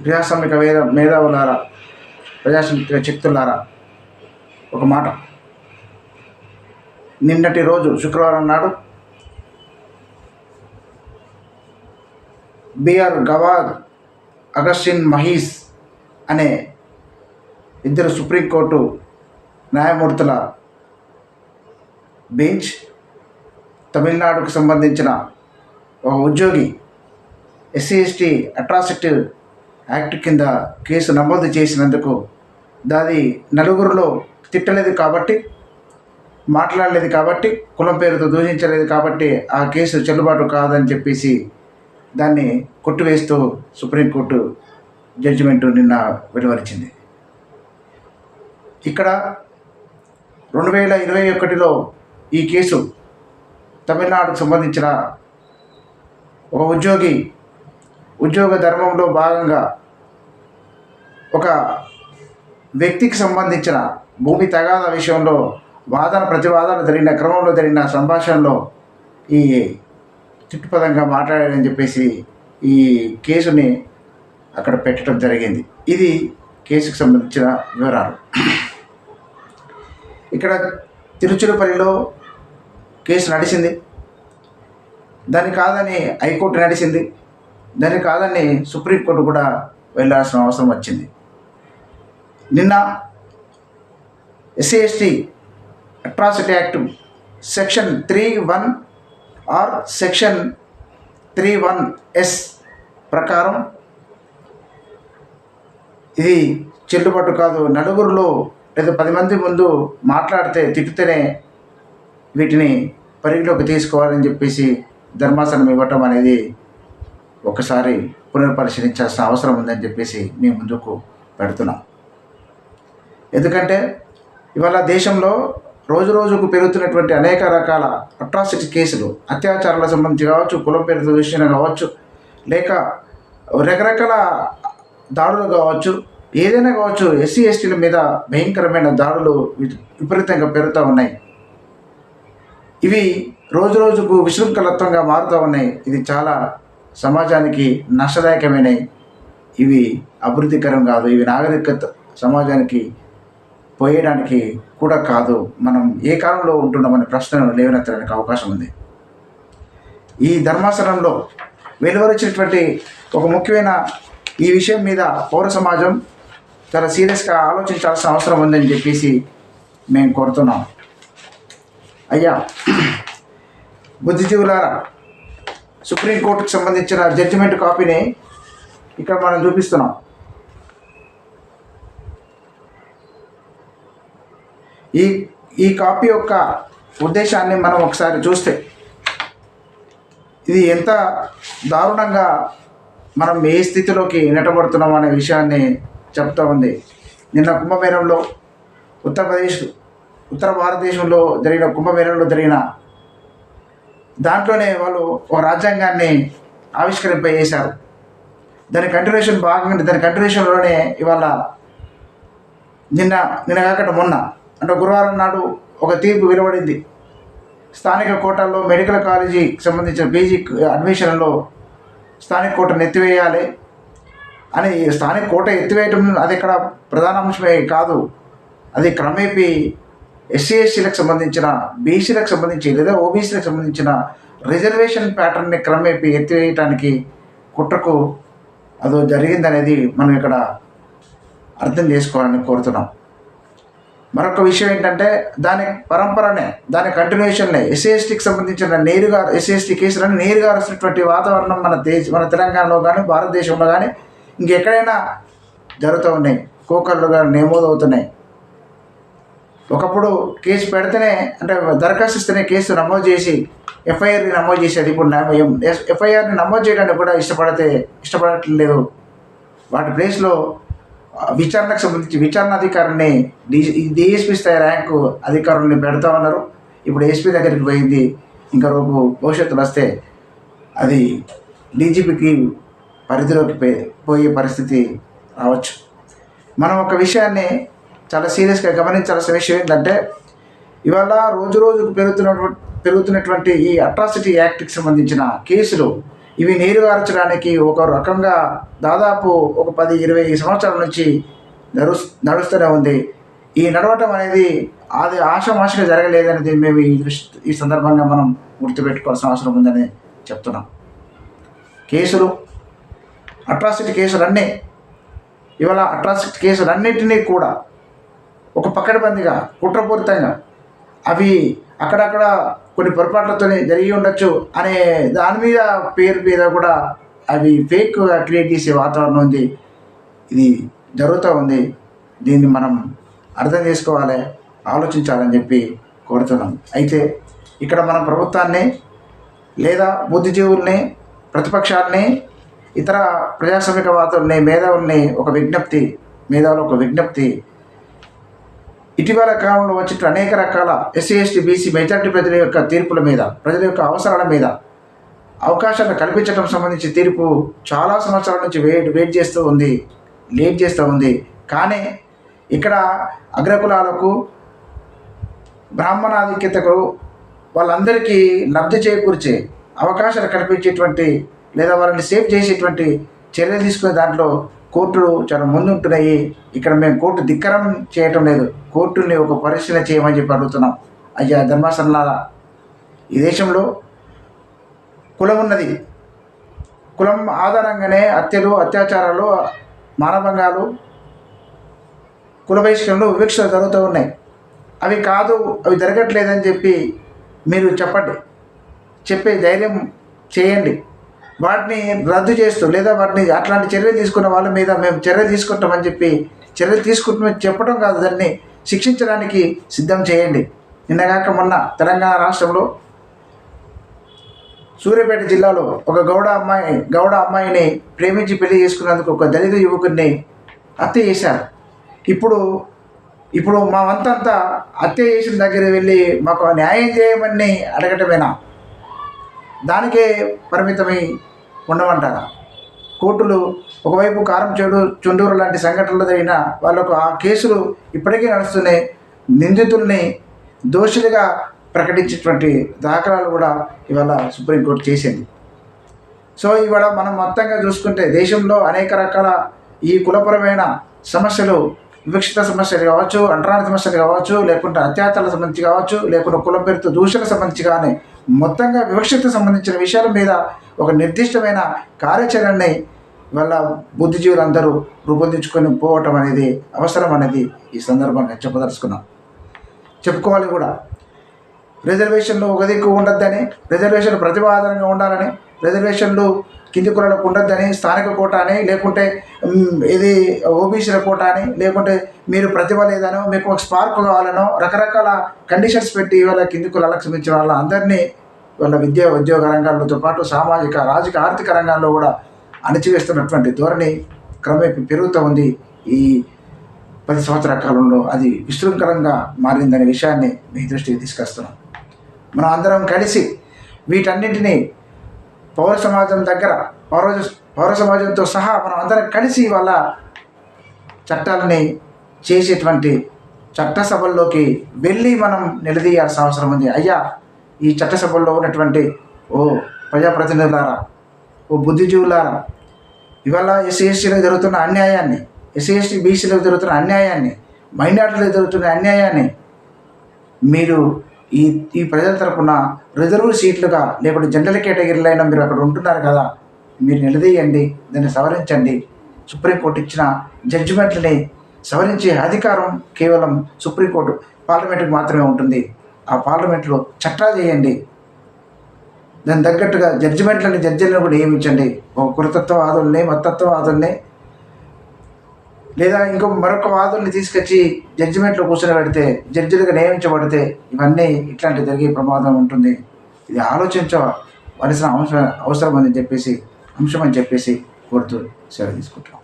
ప్రజాస్వామిక వేద మేధావులారా ప్రజాస్వామిక శక్తులారా ఒక మాట. నిన్నటి రోజు శుక్రవారం నాడు బిఆర్ గవాద్ అగస్టిన్ మహీస్ అనే ఇద్దరు సుప్రీంకోర్టు న్యాయమూర్తుల బెంచ్ తమిళనాడుకు సంబంధించిన ఒక ఉద్యోగి ఎస్సీ ఎస్టీ అట్రాసిటీ యాక్ట్ కింద కేసు నమోదు చేసినందుకు దాది నలుగురిలో తిట్టలేదు కాబట్టి మాట్లాడలేదు కాబట్టి కులం పేరుతో దూషించలేదు కాబట్టి ఆ కేసు చెల్లుబాటు కాదని చెప్పేసి దాన్ని కొట్టివేస్తూ సుప్రీంకోర్టు జడ్జిమెంటు నిన్న వెలువరించింది. ఇక్కడ రెండు వేల ఇరవై ఒకటిలో ఈ కేసు తమిళనాడుకు సంబంధించిన ఒక ఉద్యోగి ఉద్యోగ ధర్మంలో భాగంగా ఒక వ్యక్తికి సంబంధించిన భూమి తగాద విషయంలో వాదన ప్రతివాదన జరిగిన క్రమంలో జరిగిన సంభాషణలో ఈ చుట్టుపదంగా మాట్లాడాలని చెప్పేసి ఈ కేసుని అక్కడ పెట్టడం జరిగింది. ఇది కేసుకు సంబంధించిన వివరాలు. ఇక్కడ తిరుచులపల్లిలో కేసు నడిచింది దాన్ని కాదని హైకోర్టు నడిచింది దాన్ని కాదని సుప్రీంకోర్టు కూడా వెళ్ళాల్సిన అవసరం వచ్చింది. నిన్న SC ST atrocity act section three one R section three one S ప్రకారం ఇది చెల్లుబాటు కాదు. నలుగురిలో లేదా పది మంది ముందు మాట్లాడితే తిట్టితేనే వీటిని పరిగణలోకి తీసుకోవాలని చెప్పేసి ధర్మాసనం ఇవ్వటం అనేది ఒకసారి పునర్పరిశీలించాల్సిన అవసరం ఉందని చెప్పేసి మేము ముందుకు పెడుతున్నాం. ఎందుకంటే ఇవాళ దేశంలో రోజు రోజుకు పెరుగుతున్నటువంటి అనేక రకాల అట్రాసిటీ కేసులు అత్యాచారాల సంబంధించి కావచ్చు కులం పేరుతో దృష్టిన కావచ్చు లేక రకరకాల దాడులు కావచ్చు ఏదైనా కావచ్చు ఎస్సీ ఎస్టీల మీద భయంకరమైన దాడులు వి- విపరీతంగా పెరుగుతూ ఉన్నాయి. ఇవి రోజు రోజుకు విశృంఖలత్వంగా మారుతూ ఉన్నాయి. ఇది చాలా సమాజానికి నష్టదాయకమైనవి. ఇవి అభివృద్ధికరం కాదు. ఇవి నాగరికత సమాజానికి పోయడానికి కూడా కాదు. మనం ఏ కాలంలో ఉంటున్నామనే ప్రశ్నను లేవనెత్తడానికి అవకాశం ఉంది. ఈ ధర్మాసనంలో వెలువరించినటువంటి ఒక ముఖ్యమైన ఈ విషయం మీద పౌర సమాజం చాలా సీరియస్గా ఆలోచించాల్సిన అవసరం ఉందని చెప్పేసి మేము కోరుతున్నాం. అయ్యా బుద్ధిజీవులారా సుప్రీంకోర్టుకు సంబంధించిన జడ్జిమెంట్ కాపీని ఇక్కడ మనం చూపిస్తున్నాం. ఈ ఈ కాపీ యొక్క ఉద్దేశాన్ని మనం ఒకసారి చూస్తే ఇది ఎంత దారుణంగా మనం ఏ స్థితిలోకి నెట్టబడుతున్నాం అనే విషయాన్ని చెప్తా ఉంది. నిన్న కుంభమేళంలో ఉత్తరప్రదేశ్ ఉత్తర భారతదేశంలో జరిగిన కుంభమేళంలో జరిగిన దాంట్లోనే వాళ్ళు ఒక రాజ్యాంగాన్ని ఆవిష్కరింపజేశారు. దాని కంటిన్యూషన్ భాగంగా దాని కంటిన్యూషన్లోనే ఇవాళ నిన్న నిన్న కాకుండా మొన్న అంటే గురువారం నాడు ఒక తీర్పు వెలువడింది. స్థానిక కోటాల్లో మెడికల్ కాలేజీకి సంబంధించిన పీజీ అడ్మిషన్లో స్థానిక కోటను ఎత్తివేయాలి అని స్థానిక కోట ఎత్తివేయటం అది ఇక్కడ ప్రధాన అంశమే కాదు. అది క్రమేపీ ఎస్సీ ఎస్సీలకు సంబంధించిన బీసీలకు సంబంధించి లేదా ఓబీసీలకు సంబంధించిన రిజర్వేషన్ ప్యాటర్న్ని క్రమేపీ ఎత్తివేయటానికి కుట్రకు అదో జరిగిందనేది మనం ఇక్కడ అర్థం చేసుకోవాలని కోరుతున్నాం. మరొక విషయం ఏంటంటే దాని పరంపరనే దాని కంటిన్యూషన్నే ఎస్సీఎస్టీకి సంబంధించిన నేరుగా ఎస్సీఎస్టీ కేసులను నేరుగా వస్తున్నటువంటి వాతావరణం మన దేశ మన తెలంగాణలో కానీ భారతదేశంలో కానీ ఇంకెక్కడైనా జరుగుతూ ఉన్నాయి. కోకళ్ళు కానీ నమోదవుతున్నాయి ఒకప్పుడు కేసు పెడితేనే అంటే దరఖాస్తు ఇస్తేనే కేసు నమోదు చేసి ఎఫ్ఐఆర్ని నమోదు చేసేది ఇప్పుడు ఎఫ్ఐఆర్ని నమోదు చేయడానికి కూడా ఇష్టపడితే ఇష్టపడట్లేదు. వాటి ప్లేస్లో విచారణకు సంబంధించి విచారణ అధికారిని డి డిఎస్పీ స్థాయి ర్యాంకు అధికారుల్ని పెడతా ఉన్నారు. ఇప్పుడు ఎస్పీ దగ్గరికి పోయింది. ఇంకా రేపు భవిష్యత్తులో వస్తే అది డీజీపీకి పరిధిలోకి పోయే- పోయే పరిస్థితి రావచ్చు. మనం ఒక విషయాన్ని చాలా సీరియస్గా గమనించాల్సిన విషయం ఏంటంటే ఇవాళ రోజు రోజుకు పెరుగుతున్న పెరుగుతున్నటువంటి ఈ అట్రాసిటీ యాక్ట్కి సంబంధించిన కేసులు ఇవి నీరుగార్చడానికి ఒక రకంగా దాదాపు ఒక పది ఇరవై సంవత్సరాల నుంచి నడు నడుస్తూనే ఉంది. ఈ నడవటం అనేది అది ఆషమాషగా జరగలేదనేది మేము ఈ దృష్టి ఈ సందర్భంగా మనం గుర్తుపెట్టుకోవాల్సిన అవసరం ఉందని చెప్తున్నాం. కేసులు అట్రాసిటీ కేసులన్నీ ఇవాళ అట్రాసిటీ కేసులన్నింటినీ కూడా ఒక పక్కడబందిగా కుట్రపూరితంగా అవి అక్కడక్కడ కొన్ని పొరపాట్లతో జరిగి ఉండొచ్చు అనే దాని మీద పేరు మీద కూడా అవి ఫేక్గా క్రియేట్ చేసే వాతావరణం ఉంది. ఇది జరుగుతూ ఉంది. దీన్ని మనం అర్థం చేసుకోవాలి ఆలోచించాలని చెప్పి కోరుతున్నాం. అయితే ఇక్కడ మన ప్రభుత్వాన్ని లేదా బుద్ధిజీవుల్ని ప్రతిపక్షాల్ని ఇతర ప్రజాస్వామికవాదుల్ని మేధావుల్ని ఒక విజ్ఞప్తి మేధావులు ఒక విజ్ఞప్తి ఇటీవల కాలంలో వచ్చిన అనేక రకాల ఎస్సీ ఎస్టీ బీసీ మెజార్టీ ప్రజల యొక్క తీర్పుల మీద ప్రజల యొక్క అవసరాల మీద అవకాశాలను కల్పించడం సంబంధించి తీర్పు చాలా సంవత్సరాల నుంచి వెయిట్ వెయిట్ చేస్తూ ఉంది లేట్ చేస్తూ ఉంది. కానీ ఇక్కడ అగ్రకులాలకు బ్రాహ్మణాధిక్యతకు వాళ్ళందరికీ లబ్ధి చేకూర్చే అవకాశాలు కల్పించేటువంటి లేదా వాళ్ళని సేవ్ చేసేటువంటి చర్యలు తీసుకునే దాంట్లో కోర్టులు చాలా ముందు ఉంటున్నాయి ఇక్కడ మేము కోర్టు ధిక్కరం చేయటం లేదు. కోర్టుని ఒక పరిశీలన చేయమని చెప్పి అడుగుతున్నాం. అయ్యా ధర్మాసనాల ఈ దేశంలో కులం ఉన్నది. కులం ఆధారంగానే హత్యలు అత్యాచారాలు మానభంగాలు కుల బహిష్కరణలు వివక్షలు జరుగుతూ ఉన్నాయి. అవి కాదు అవి జరగట్లేదని చెప్పి మీరు చెప్పండి. చెప్పే ధైర్యం చేయండి. వాటిని రద్దు చేస్తూ లేదా వాటిని అట్లాంటి చర్యలు తీసుకున్న వాళ్ళ మీద మేము చర్య తీసుకుంటామని చెప్పి చర్య తీసుకుంటామని చెప్పడం కాదు దాన్ని శిక్షించడానికి సిద్ధం చేయండి. నిన్నగాక మొన్న తెలంగాణ రాష్ట్రంలో సూర్యాపేట జిల్లాలో ఒక గౌడ అమ్మాయి గౌడ అమ్మాయిని ప్రేమించి పెళ్ళి చేసుకున్నందుకు ఒక దళిత యువకుడిని హత్య చేశారు. ఇప్పుడు ఇప్పుడు మా వంతంతా హత్య చేసిన దగ్గర వెళ్ళి మాకు న్యాయం చేయమని అడగటమేనా? దానికే పరిమితమై ఉండమంటారా కోర్టులు ఒకవైపు కారం చెడు చుండూరు లాంటి సంఘటనలు జరిగిన వాళ్ళకు ఆ కేసులు ఇప్పటికీ నడుస్తున్నాయి నిందితుల్ని దోషులుగా ప్రకటించేటువంటి దాఖలాలు కూడా ఇవాళ సుప్రీంకోర్టు చేసింది. సో ఇవాళ మనం మొత్తంగా చూసుకుంటే దేశంలో అనేక రకాల ఈ కులపరమైన సమస్యలు వివక్షిత సమస్యలు కావచ్చు అంటరాని సమస్యలు కావచ్చు లేకుంటే అత్యాచారాల సంబంధించి కావచ్చు లేకుంటే కులం పేరుతో దూషణకు సంబంధించి కానీ మొత్తంగా వివక్షకు సంబంధించిన విషయాల మీద ఒక నిర్దిష్టమైన కార్యాచరణని వాళ్ళ బుద్ధిజీవులందరూ రూపొందించుకొని పోవటం అనేది అవసరం అనేది ఈ సందర్భంగా చెప్పదలుచుకున్నాం చెప్పుకోవాలి కూడా. రిజర్వేషన్లు ఒక దిక్కు ఉండొద్దని రిజర్వేషన్ ప్రతిపాదనగా ఉండాలని రిజర్వేషన్లు కింది కులాలకు ఉండొద్దని స్థానిక కోట అని లేకుంటే ఇది ఓబీసీల కోట అని లేకుంటే మీరు ప్రతిభ లేదనో మీకు ఒక స్పార్క్ కావాలనో రకరకాల కండిషన్స్ పెట్టి ఇవాళ కింది కులాలకు సంబంధించిన వాళ్ళ అందరినీ వాళ్ళ విద్యా ఉద్యోగ రంగాలతో పాటు సామాజిక రాజకీయ ఆర్థిక రంగాల్లో కూడా అణచివేస్తున్నటువంటి ధోరణి క్రమేపీ పెరుగుతూ ఉంది. ఈ పది సంవత్సరాల కాలంలో అది విశృంఖలంగా మారిందనే విషయాన్ని మీ దృష్టికి తీసుకొస్తున్నాం. మనం అందరం కలిసి వీటన్నింటినీ పౌర సమాజం దగ్గర పౌర పౌర సమాజంతో సహా మనం అందరం కలిసి వాళ్ళ చట్టాలని చేసేటువంటి చట్టసభల్లోకి వెళ్ళి మనం నిలదీయాల్సిన అవసరం ఉంది. అయ్యా ఈ చట్టసభల్లో ఉన్నటువంటి ఓ ప్రజాప్రతినిధులారా ఓ బుద్ధిజీవులారా ఇవాళ ఎస్సీ ఎస్టీలకు జరుగుతున్న అన్యాయాన్ని ఎస్సీ ఎస్టీ బీసీలకు జరుగుతున్న అన్యాయాన్ని మైనార్టీలకు జరుగుతున్న అన్యాయాన్ని మీరు ఈ ఈ ప్రజల తరపున రిజర్వ్ సీట్లుగా లేకుంటే జనరల్ కేటగిరీలో అయినా మీరు అక్కడ ఉంటున్నారు కదా మీరు నిలదీయండి దాన్ని సవరించండి. సుప్రీంకోర్టు ఇచ్చిన జడ్జిమెంట్లని సవరించే అధికారం కేవలం సుప్రీంకోర్టు పార్లమెంటుకి మాత్రమే ఉంటుంది. ఆ పార్లమెంట్లో చట్టాలు చేయండి. దాని తగ్గట్టుగా జడ్జిమెంట్లని జడ్జిలను కూడా నియమించండి. ఒక కులతత్వవాదుల్ని మతత్వవాదుల్ని లేదా ఇంకో మరొక వాదుల్ని తీసుకొచ్చి జడ్జిమెంట్లో కూర్చొని పెడితే జడ్జిలుగా నియమించబడితే ఇవన్నీ ఇట్లాంటి జరిగే ప్రమాదం ఉంటుంది. ఇది ఆలోచించవలసిన అవసరం అవసరం అని చెప్పేసి అంశం అని చెప్పేసి కోరుతూ సేవ తీసుకుంటాం